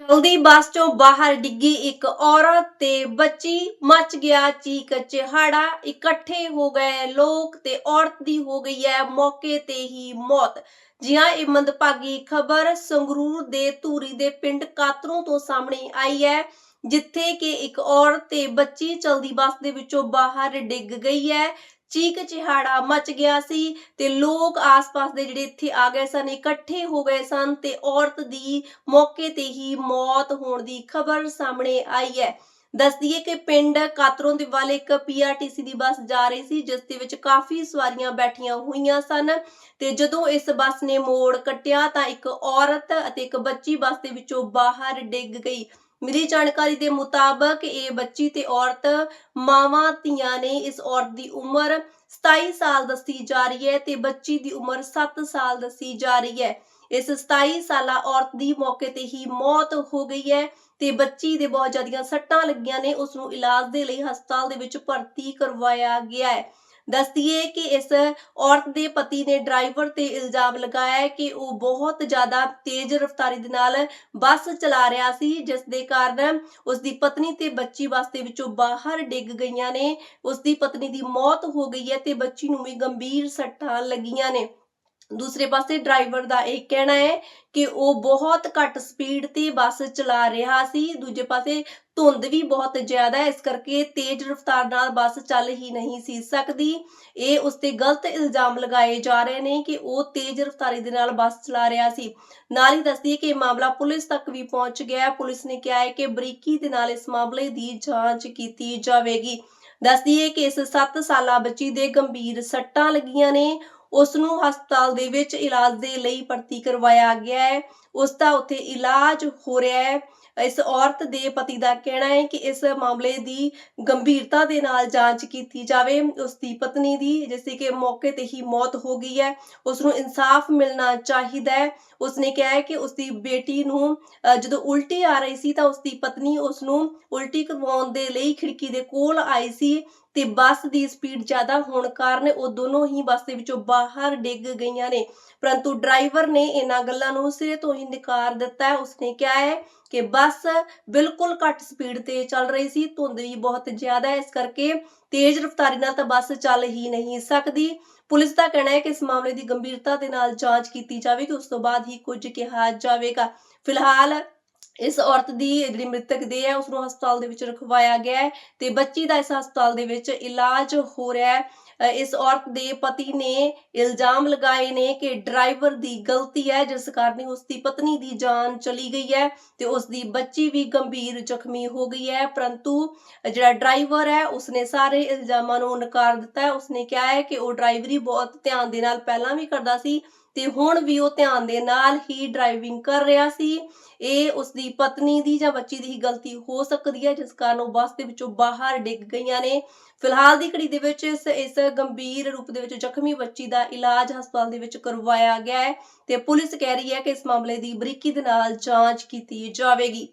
ਚਲਦੀ ਬੱਸ ਚੋਂ ਬਾਹਰ ਡਿੱਗੀ ਇੱਕ ਔਰਤ ਤੇ ਬੱਚੀ ਮਚ ਗਿਆ, ਚੀਕ ਚਿਹਾੜਾ। ਇਕੱਠੇ ਹੋ ਗਏ ਲੋਕ ਤੇ ਔਰਤ ਦੀ ਹੋ ਗਈ ਹੈ ਮੌਕੇ ਤੇ ਹੀ ਮੌਤ। ਜੀ ਹਾਂ ਇਹ ਮੰਦਭਾਗੀ ਖਬਰ ਸੰਗਰੂਰ ਦੇ ਧੂਰੀ ਦੇ ਪਿੰਡ ਕਾਤਰੋਂ ਤੋਂ ਸਾਹਮਣੇ ਆਈ ਹੈ, ਜਿੱਥੇ ਕਿ ਇੱਕ ਔਰਤ ਤੇ ਬੱਚੀ ਚਲਦੀ ਬੱਸ ਦੇ ਵਿੱਚੋਂ ਬਾਹਰ ਡਿੱਗ ਗਈ ਹੈ। ਚੀਕ ਚਿਹਾੜਾ ਮਚ ਗਿਆ ਸੀ ਤੇ ਲੋਕ ਆਸ-ਪਾਸ ਦੇ ਜਿਹੜੇ ਇੱਥੇ ਆ ਗਏ ਸਨ, ਇਕੱਠੇ ਹੋ ਗਏ ਸਨ ਤੇ ਔਰਤ ਦੀ ਮੌਕੇ ਤੇ ਹੀ ਮੌਤ ਹੋਣ ਦੀ ਖਬਰ ਸਾਹਮਣੇ ਆਈ ਹੈ। ਦੱਸਦੀਏ ਕਿ ਪਿੰਡ ਕਾਤਰੋਂ ਦੇ ਵੱਲ ਇੱਕ ਪੀਆਰਟੀਸੀ ਦੀ ਬੱਸ ਜਾ ਰਹੀ ਸੀ, ਜਿਸ ਦੇ ਵਿੱਚ ਕਾਫੀ ਸਵਾਰੀਆਂ ਬੈਠੀਆਂ ਹੋਈਆਂ ਸਨ ਤੇ ਜਦੋਂ ਇਸ ਬੱਸ ਨੇ ਮੋੜ ਕੱਟਿਆ ਤਾਂ ਇੱਕ ਔਰਤ ਅਤੇ ਇੱਕ ਬੱਚੀ ਬੱਸ ਦੇ ਵਿੱਚੋਂ ਬਾਹਰ ਡਿੱਗ ਗਈ। ਮਿਲੀ ਜਾਣਕਾਰੀ ਦੇ ਮੁਤਾਬਕ ਇਹ ਬੱਚੀ ਤੇ ਔਰਤ ਮਾਵਾਂ ਧੀਆਂ ਨੇ ਇਸ ਔਰਤ ਦੀ ਉਮਰ 27 ਸਾਲ ਦੱਸੀ ਜਾ ਰਹੀ ਹੈ ਤੇ ਬੱਚੀ ਦੀ ਉਮਰ 7 ਸਾਲ ਦੱਸੀ ਜਾ ਰਹੀ ਹੈ। ਇਸ 27 ਸਾਲਾ ਔਰਤ ਦੀ ਮੌਕੇ ਤੇ ਹੀ ਮੌਤ ਹੋ ਗਈ ਹੈ ਤੇ ਬੱਚੀ ਦੇ ਬਹੁਤ ਜ਼ਿਆਦੀਆਂ ਸੱਟਾਂ ਲੱਗੀਆਂ ਨੇ, ਉਸ ਨੂੰ ਇਲਾਜ ਦੇ ਲਈ ਹਸਪਤਾਲ ਦੇ ਵਿੱਚ ਭਰਤੀ ਕਰਵਾਇਆ ਗਿਆ ਹੈ। ਦੱਸਦੀਏ ਕਿ ਇਸ ਔਰਤ ਦੇ ਪਤੀ ਨੇ ਡਰਾਈਵਰ ਤੇ ਇਲਜ਼ਾਮ ਲਗਾਇਆ ਹੈ ਕਿ ਉਹ ਬਹੁਤ ਜ਼ਿਆਦਾ ਤੇਜ਼ ਰਫ਼ਤਾਰੀ ਦੇ ਨਾਲ ਬੱਸ ਚਲਾ ਰਿਹਾ ਸੀ, ਜਿਸ ਦੇ ਕਾਰਨ ਉਸ ਦੀ ਪਤਨੀ ਤੇ ਬੱਚੀ ਬੱਸ ਦੇ ਵਿੱਚੋਂ ਬਾਹਰ ਡਿੱਗ ਗਈਆਂ ਨੇ। ਉਸ ਦੀ ਪਤਨੀ ਦੀ ਮੌਤ ਹੋ ਗਈ ਹੈ ਤੇ ਬੱਚੀ ਨੂੰ ਵੀ ਗੰਭੀਰ ਸੱਟਾਂ ਲੱਗੀਆਂ ਨੇ। ਦੂਸਰੇ ਪਾਸੇ ਡਰਾਈਵਰ ਦਾ ਇਹ ਕਹਿਣਾ ਹੈ ਕਿ ਉਹ ਬਹੁਤ ਘੱਟ ਸਪੀਡ ਤੇ ਬੱਸ ਚਲਾ ਰਿਹਾ ਸੀ। ਦੂਜੇ ਪਾਸੇ ਧੁੰਦ ਵੀ ਬਹੁਤ ਜ਼ਿਆਦਾ ਹੈ, ਇਸ ਕਰਕੇ ਤੇਜ਼ ਰਫ਼ਤਾਰ ਨਾਲ ਬੱਸ ਚੱਲ ਹੀ ਨਹੀਂ ਸੀ ਸਕਦੀ। ਇਹ ਉਸ ਤੇ ਗਲਤ ਇਲਜ਼ਾਮ ਲਗਾਏ ਜਾ ਰਹੇ ਨੇ ਕਿ ਉਹ ਤੇਜ਼ ਰਫ਼ਤਾਰੀ ਦੇ ਨਾਲ ਬੱਸ ਚਲਾ ਰਿਹਾ ਸੀ। ਨਾਲ ਹੀ ਦੱਸਦੀ ਕਿ ਇਹ ਮਾਮਲਾ ਪੁਲਿਸ ਤੱਕ ਵੀ ਪਹੁੰਚ ਗਿਆ ਪੁਲਿਸ ਨੇ ਕਿਹਾ ਹੈ ਕਿ ਬਰੀਕੀ ਦੇ ਨਾਲ ਇਸ ਮਾਮਲੇ ਦੀ ਜਾਂਚ ਕੀਤੀ ਜਾਵੇਗੀ। ਦੱਸਦੀ ਹੈ ਕਿ ਇਸ 7 ਸਾਲਾ ਬੱਚੀ ਦੇ ਗੰਭੀਰ ਸੱਟਾਂ ਲੱਗੀਆਂ ਨੇ। ਉਸ ਨੂੰ ਹਸਪਤਾਲ ਦੇ ਵਿੱਚ ਇਲਾਜ ਦੇ ਲਈ ਭਰਤੀ ਕਰਵਾਇਆ ਗਿਆ ਹੈ। ਉਸ ਦਾ ਉੱਥੇ ਇਲਾਜ ਹੋ ਰਿਹਾ ਹੈ। ਇਸ ਔਰਤ ਦੇ ਪਤੀ ਦਾ ਕਹਿਣਾ ਹੈ ਕਿ ਇਸ ਮਾਮਲੇ ਦੀ ਗੰਭੀਰਤਾ ਦੇ ਨਾਲ ਜਾਂਚ ਕੀਤੀ ਜਾਵੇ। ਉਸ ਦੀ ਪਤਨੀ ਦੀ, ਜਿਸ ਦੀ ਕਿ ਮੌਕੇ ਤੇ ਹੀ ਮੌਤ ਹੋ ਗਈ ਹੈ ਉਸ ਨੂੰ ਇਨਸਾਫ ਮਿਲਣਾ ਚਾਹੀਦਾ ਹੈ। ਉਸਨੇ ਕਿਹਾ ਹੈ ਕਿ ਉਸਦੀ ਬੇਟੀ ਨੂੰ ਅ, ਜਦੋਂ ਉਲਟੀ ਆ ਰਹੀ ਸੀ ਤਾਂ ਉਸ ਪਤਨੀ ਉਸ ਨੂੰ ਉਲਟੀ ਕਰਵਾਉਣ ਦੇ ਲਈ ਖਿੜਕੀ ਦੇ ਕੋਲ ਆਈ ਸੀ ਤੇ ਬੱਸ ਦੀ ਸਪੀਡ ਜ਼ਿਆਦਾ ਹੋਣ ਕਾਰਨ ਉਹ ਦੋਨੋਂ ਹੀ ਬੱਸ ਦੇ ਵਿੱਚੋਂ ਬਾਹਰ ਡਿੱਗ ਗਈਆਂ ਨੇ। ਪਰੰਤੂ ਡਰਾਈਵਰ ਨੇ ਇਹਨਾਂ ਗੱਲਾਂ ਨੂੰ ਸਿਰੇ ਤੋਂ ਹੀ ਨਕਾਰ ਦਿੱਤਾ। ਹੈ ਉਸਨੇ ਕਿਹਾ ਹੈ ਕਿ ਬੱਸ ਬਿਲਕੁਲ ਘੱਟ ਸਪੀਡ ਤੇ ਚੱਲ ਰਹੀ ਸੀ ਧੁੰਦ ਵੀ ਬਹੁਤ ਜ਼ਿਆਦਾ ਹੈ। ਇਸ ਕਰਕੇ ਤੇਜ਼ ਰਫ਼ਤਾਰੀ ਨਾਲ ਤਾਂ ਬੱਸ ਚੱਲ ਹੀ ਨਹੀਂ ਸਕਦੀ। ਪੁਲਿਸ ਦਾ ਕਹਿਣਾ ਹੈ ਕਿ ਇਸ ਮਾਮਲੇ ਦੀ ਗੰਭੀਰਤਾ ਦੇ ਨਾਲ ਜਾਂਚ ਕੀਤੀ ਜਾਵੇਗੀ, ਉਸ ਤੋਂ ਬਾਅਦ ਹੀ ਕੁਝ ਕਿਹਾ ਜਾਵੇਗਾ। ਫਿਲਹਾਲ ਇਸ ਔਰਤ ਦੀ, ਜਿਹੜੀ ਮ੍ਰਿਤਕ ਦੇਹ ਹੈ ਉਸ ਨੂੰ ਹਸਪਤਾਲ ਦੇ ਵਿੱਚ ਰਖਵਾਇਆ ਗਿਆ ਹੈ ਤੇ ਬੱਚੀ ਦਾ ਇਸ ਹਸਪਤਾਲ ਦੇ ਵਿੱਚ ਇਲਾਜ ਹੋ ਰਿਹਾ ਹੈ। ਇਸ ਔਰਤ ਦੇ ਪਤੀ ਨੇ ਇਲਜ਼ਾਮ ਲਗਾਏ ਨੇ ਕਿ ਡਰਾਈਵਰ ਦੀ ਗਲਤੀ ਹੈ, ਜਿਸ ਕਾਰਨ ਉਸ ਦੀ ਪਤਨੀ ਦੀ ਜਾਨ ਚਲੀ ਗਈ ਹੈ ਤੇ ਉਸ ਦੀ ਬੱਚੀ ਵੀ ਗੰਭੀਰ ਜ਼ਖਮੀ ਹੋ ਗਈ ਹੈ। ਪਰੰਤੂ ਜਿਹੜਾ ਡਰਾਈਵਰ ਹੈ, ਉਸਨੇ ਸਾਰੇ ਇਲਜ਼ਾਮਾਂ ਨੂੰ ਨਕਾਰ ਦਿੱਤਾ ਹੈ। ਉਸਨੇ ਕਿਹਾ ਹੈ ਕਿ ਉਹ ਡਰਾਈਵਰੀ ਬਹੁਤ ਧਿਆਨ ਦੇ ਨਾਲ ਪਹਿਲਾਂ ਵੀ ਕਰਦਾ ਸੀ ਤੇ ਹੁਣ ਵੀ ਉਹ ਧਿਆਨ ਦੇ ਨਾਲ ਹੀ ਡਰਾਈਵਿੰਗ ਕਰ ਰਿਹਾ ਸੀ। ਇਹ ਉਸ ਦੀ ਪਤਨੀ ਦੀ ਜਾਂ ਬੱਚੀ ਦੀ ਹੀ ਗਲਤੀ ਹੋ ਸਕਦੀ ਹੈ, ਜਿਸ ਕਾਰਨ ਉਹ ਬੱਸ ਦੇ ਵਿੱਚੋਂ ਬਾਹਰ ਡਿੱਗ ਗਈਆਂ ਨੇ। ਫਿਲਹਾਲ ਦੀ ਘੜੀ ਦੇ ਵਿੱਚ ਇਸ ਇਸ ਗੰਭੀਰ ਰੂਪ ਦੇ ਵਿੱਚ ਜ਼ਖਮੀ ਬੱਚੀ ਦਾ ਇਲਾਜ ਹਸਪਤਾਲ ਦੇ ਵਿੱਚ ਕਰਵਾਇਆ ਗਿਆ ਹੈ ਤੇ ਪੁਲਿਸ ਕਹਿ ਰਹੀ ਹੈ ਕਿ ਇਸ ਮਾਮਲੇ ਦੀ ਬਰੀਕੀ ਦੇ ਨਾਲ ਜਾਂਚ ਕੀਤੀ ਜਾਵੇਗੀ।